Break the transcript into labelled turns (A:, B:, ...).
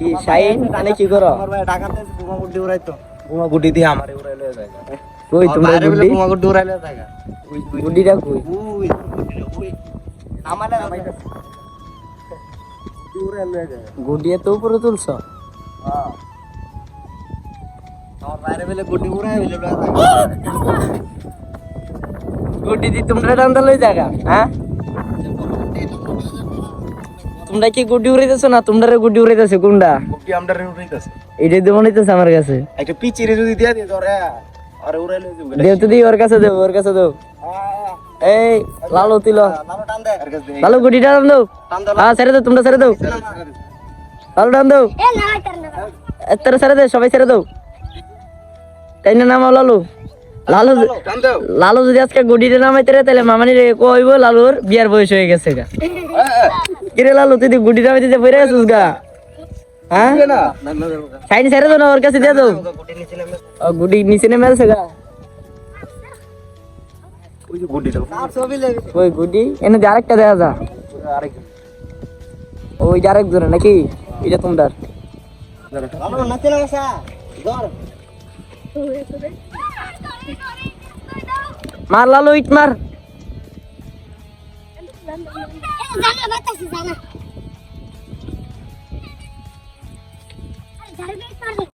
A: কি শাইন মানে কি করো?
B: ঢাকাতে বোমা গুড্ডি উড়াইতো।
C: বোমা গুটি দিয়ে আমারে উড়াই লয়ে যায়
A: কই তোমরা গুড্ডি?
B: বোমা গুড্ডি উড়াইলে জায়গা
A: গুড্ডিটা কই?
B: উই উই আমার
C: উড়াই লয়ে যায়
A: গুড্ডি এত উপরে তুলছো।
B: আমার বাইরে বলে গুড্ডি উড়াই বলে
A: গুড্ডি দি তোমরা রান্দা লই জায়গা হ্যাঁ? তোমরা কি গুড্ডি উড়াইতেছো না? তোমরা গুড্ডি উড়াইতেছো কোনটা
C: গুটি আমরা উড়াইতাছে।
A: এটা দেবো নিতেছে আমার কাছে।
C: একটা পিচিরে যদি দিয়া দিয়ে ধরে। আরে
A: দেব তো দি ওর কাছে দেব ওর কাছে দেব এই লালু তিল।
B: টান দে।
A: লালু গুডিটা টান দাও। হ্যাঁ ছেড়ে দাও তোমরা ছেড়ে দাও। লালু টান দাও। এত্তরে ছেড়ে দাও সবাই ছেড়ে দাও। তাই না নামাও লালু? লালু লালু যদি আজকে গুডিতে নামাইতে রে তাহলে মামানি রে কইব লালুর বিয়ার বয়স হয়ে গেছে গা। কিরে লালু তুই গুডি নামাইতে যে বইরে গেছিস গা? হ্যাঁ?
C: না।
A: সাইড ছেড়ে দাও না ওর কাছে দিয়ে দাও। গুডি নিচে নেমে। আছে গা।
C: ওই যে গুটিটা।
B: আর ছবি লেগে
A: ওই গুডি এনে আরেকটা দেখা যা।
C: আরেক।
A: ওই যে আরেকজনে নাকি? এটা তোমার। মার লালো ইট মার।
D: জানা